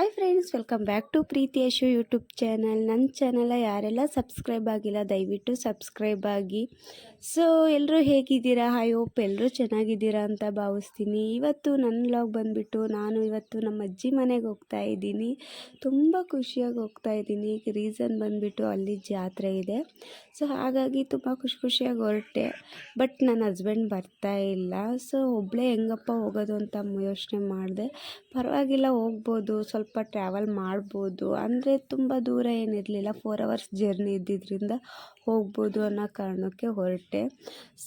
Hi friends welcome back to Preethi Yashu YouTube channel ನನ್ನ channel ಯಾರೆಲ್ಲ subscribe ಆಗಿಲ್ಲ, ದಯವಿಟ್ಟು ಸಬ್ಸ್ಕ್ರೈಬ್ ಆಗಿ. ಸೊ ಎಲ್ಲರೂ ಹೇಗಿದ್ದೀರಾ? ಐ ಹೋಪ್ ಎಲ್ಲರೂ ಚೆನ್ನಾಗಿದ್ದೀರಾ ಅಂತ ಭಾವಿಸ್ತೀನಿ. ಇವತ್ತು ನನ್ನ ಲಾಗ್ ಬಂದುಬಿಟ್ಟು ನಾನು ಇವತ್ತು ನಮ್ಮ ಅಜ್ಜಿ ಮನೆಗೆ ಹೋಗ್ತಾ ಇದ್ದೀನಿ. ತುಂಬ ಖುಷಿಯಾಗಿ ಹೋಗ್ತಾ ಇದ್ದೀನಿ. ರೀಸನ್ ಬಂದುಬಿಟ್ಟು ಅಲ್ಲಿ ಜಾತ್ರೆ ಇದೆ. ಸೊ ಹಾಗಾಗಿ ತುಂಬ ಖುಷಿ ಖುಷಿಯಾಗಿ ಹೊರಟೆ. ಬಟ್ ನನ್ನ ಹಸ್ಬೆಂಡ್ ಬರ್ತಾ ಇಲ್ಲ. ಸೊ ಒಬ್ಬಳೇ ಹೆಂಗಪ್ಪ ಹೋಗೋದು ಅಂತ ಯೋಚನೆ ಮಾಡಿದೆ. ಪರವಾಗಿಲ್ಲ, ಹೋಗ್ಬೋದು. ಸ್ವಲ್ಪ ಟ್ರಾವೆಲ್ ಮಾಡ್ಬೋದು. ಅಂದರೆ ತುಂಬ ದೂರ ಏನಿರಲಿಲ್ಲ. ಫೋರ್ ಅವರ್ಸ್ ಜರ್ನಿ ಇದ್ದಿದ್ದರಿಂದ ಹೋಗ್ಬೋದು ಅನ್ನೋ ಕಾರಣಕ್ಕೆ ಹೊರಟೆ.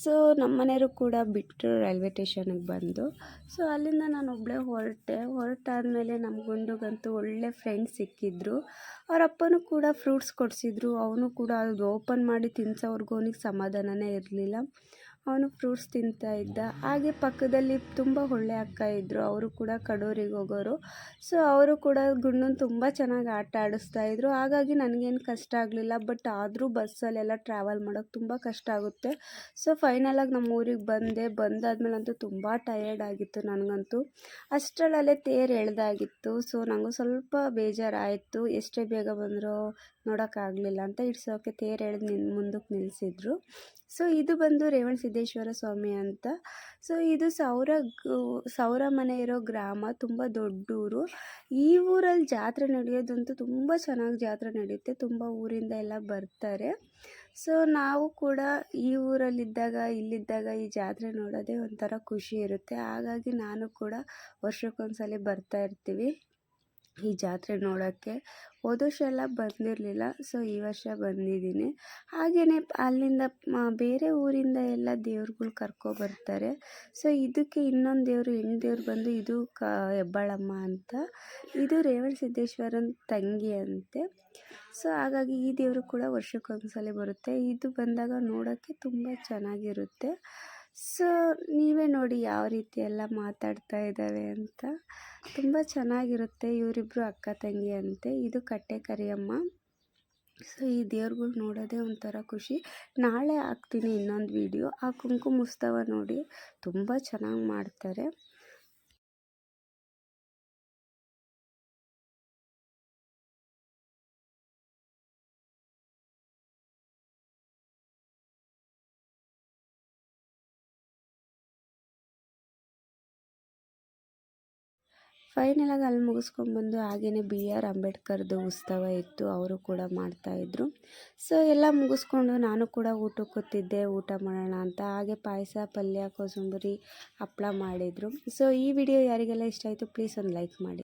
ಸೊ ನಮ್ಮ ಮನೆಯವರು ಕೂಡ ಬಿಟ್ಟರು ರೈಲ್ವೆ ಸ್ಟೇಷನಿಗೆ ಬಂದು. ಸೊ ಅಲ್ಲಿಂದ ನಾನು ಒಬ್ಬಳೇ ಹೊರಟೆ. ಹೊರಟಾದಮೇಲೆ ನಮ್ಮ ಗುಂಡುಗಂತೂ ಒಳ್ಳೆ ಫ್ರೆಂಡ್ಸ್ ಸಿಕ್ಕಿದ್ರು. ಅವ್ರ ಕೂಡ ಫ್ರೂಟ್ಸ್ ಕೊಡಿಸಿದ್ರು. ಅವನು ಕೂಡ ಅದು ಓಪನ್ ಮಾಡಿ ತಿನ್ಸೋವರೆಗೂ ಅವನಿಗೆ ಸಮಾಧಾನನೇ ಇರಲಿಲ್ಲ. ಅವನು ಫ್ರೂಟ್ಸ್ ತಿಂತಾ ಇದ್ದ. ಹಾಗೆ ಪಕ್ಕದಲ್ಲಿ ತುಂಬ ಒಳ್ಳೆ ಅಕ್ಕ ಇದ್ದರು ಅವರು ಕೂಡ ಕಡೂರಿಗೆ ಹೋಗೋರು. ಸೊ ಅವರು ಕೂಡ ಗುಂಡನ್ನು ತುಂಬ ಚೆನ್ನಾಗಿ ಆಟ ಆಡಿಸ್ತಾ ಇದ್ದರು ಹಾಗಾಗಿ ನನಗೇನು ಕಷ್ಟ ಆಗಲಿಲ್ಲ. ಬಟ್ ಆದರೂ ಬಸ್ಸಲ್ಲೆಲ್ಲ ಟ್ರಾವೆಲ್ ಮಾಡೋಕ್ಕೆ ತುಂಬ ಕಷ್ಟ ಆಗುತ್ತೆ. ಸೊ ಫೈನಲಾಗಿ ನಮ್ಮ ಊರಿಗೆ ಬಂದೆ. ಬಂದಾದ್ಮೇಲಂತೂ ತುಂಬ ಟಯರ್ಡ್ ಆಗಿತ್ತು ನನಗಂತೂ. ಅಷ್ಟರಲ್ಲೇ ತೇರು ಎಳ್ದಾಗಿತ್ತು. ಸೊ ನನಗೂ ಸ್ವಲ್ಪ ಬೇಜಾರಾಯಿತು. ಎಷ್ಟೇ ಬೇಗ ಬಂದರೂ ನೋಡೋಕ್ಕಾಗಲಿಲ್ಲ ಅಂತ ಇಡ್ಸೋಕ್ಕೆ ತೇರು ಎಳ್ದು ನಿನ್ ಮುಂದಕ್ಕೆ ನಿಲ್ಲಿಸಿದ್ರು ಸೊ ಇದು ಬಂದು ರೇವಣ ಸಿದ್ದೇಶ್ವರ ಸ್ವಾಮಿ ಅಂತ. ಸೊ ಇದು ಸೌರ ಸೌರ ಮನೆ ಇರೋ ಗ್ರಾಮ, ತುಂಬ ದೊಡ್ಡೂರು. ಈ ಊರಲ್ಲಿ ಜಾತ್ರೆ ನಡೆಯೋದಂತೂ ತುಂಬ ಚೆನ್ನಾಗಿ ಜಾತ್ರೆ ನಡೆಯುತ್ತೆ. ತುಂಬ ಊರಿಂದ ಎಲ್ಲ ಬರ್ತಾರೆ. ಸೊ ನಾವು ಕೂಡ ಈ ಊರಲ್ಲಿದ್ದಾಗ, ಇಲ್ಲಿದ್ದಾಗ ಈ ಜಾತ್ರೆ ನೋಡೋದೇ ಒಂಥರ ಖುಷಿ ಇರುತ್ತೆ. ಹಾಗಾಗಿ ನಾನು ಕೂಡ ವರ್ಷಕ್ಕೊಂದ್ಸಲ ಬರ್ತಾ ಇರ್ತೀವಿ. ಈ ಜಾತ್ರೆ ನೋಡೋಕ್ಕೆ ಹೋದ ವರ್ಷ ಎಲ್ಲ ಬಂದಿರಲಿಲ್ಲ ಸೊ ಈ ವರ್ಷ ಬಂದಿದ್ದೀನಿ. ಹಾಗೆಯೇ ಅಲ್ಲಿಂದ ಬೇರೆ ಊರಿಂದ ಎಲ್ಲ ದೇವ್ರುಗಳು ಕರ್ಕೊಬರ್ತಾರೆ ಸೊ ಇದಕ್ಕೆ ಇನ್ನೊಂದು ದೇವರು, ಹೆಣ್ಣು ದೇವ್ರು ಬಂದು ಇದು ಕ, ಹೆಬ್ಬಾಳಮ್ಮ ಅಂತ, ಇದು ರೇವಣ ಸಿದ್ದೇಶ್ವರನ ತಂಗಿ ಅಂತೆ. ಸೊ ಹಾಗಾಗಿ ಈ ದೇವರು ಕೂಡ ವರ್ಷಕ್ಕೊಂದ್ಸಲ ಬರುತ್ತೆ. ಇದು ಬಂದಾಗ ನೋಡೋಕ್ಕೆ ತುಂಬ ಚೆನ್ನಾಗಿರುತ್ತೆ. ಸೊ, ನೀವೇ ನೋಡಿ ಯಾವ ರೀತಿ ಎಲ್ಲ ಮಾತಾಡ್ತಾ ಇದ್ದಾವೆ ಅಂತ. ತುಂಬ ಚೆನ್ನಾಗಿರುತ್ತೆ ಇವರಿಬ್ಬರು ಅಕ್ಕ ತಂಗಿ ಅಂತೆ. ಇದು ಕಟ್ಟೆ ಕರಿಯಮ್ಮ. ಸೊ, ಈ ದೇವ್ರುಗಳು ನೋಡೋದೇ ಒಂಥರ ಖುಷಿ. ನಾಳೆ ಹಾಕ್ತೀನಿ ಇನ್ನೊಂದು ವಿಡಿಯೋ. ಆ ಕುಂಕುಮ ಉತ್ಸವ ನೋಡಿ ತುಂಬ ಚೆನ್ನಾಗಿ ಮಾಡ್ತಾರೆ. ಫೈನಲಾಗಿ ಅಲ್ಲಿ ಮುಗಿಸ್ಕೊಂಡ್ಬಂದು ಹಾಗೆಯೇ ಬಿ ಆರ್ ಅಂಬೇಡ್ಕರ್ದು ಉತ್ಸವ ಇತ್ತು, ಅವರು ಕೂಡ ಮಾಡ್ತಾಯಿದ್ರು ಸೊ ಎಲ್ಲ ಮುಗಿಸ್ಕೊಂಡು ನಾನು ಕೂಡ ಊಟಕ್ಕೆ ಕೂತಿದ್ದೆ ಊಟ ಮಾಡೋಣ ಅಂತ. ಹಾಗೆ ಪಾಯಸ, ಪಲ್ಯ, ಕೋಸಂಬರಿ ಹಪ್ಪಳ ಮಾಡಿದರು. ಸೊ ಈ ವಿಡಿಯೋ ಯಾರಿಗೆಲ್ಲ ಇಷ್ಟ ಆಯಿತು ಪ್ಲೀಸ್ ಒಂದು ಲೈಕ್ ಮಾಡಿ.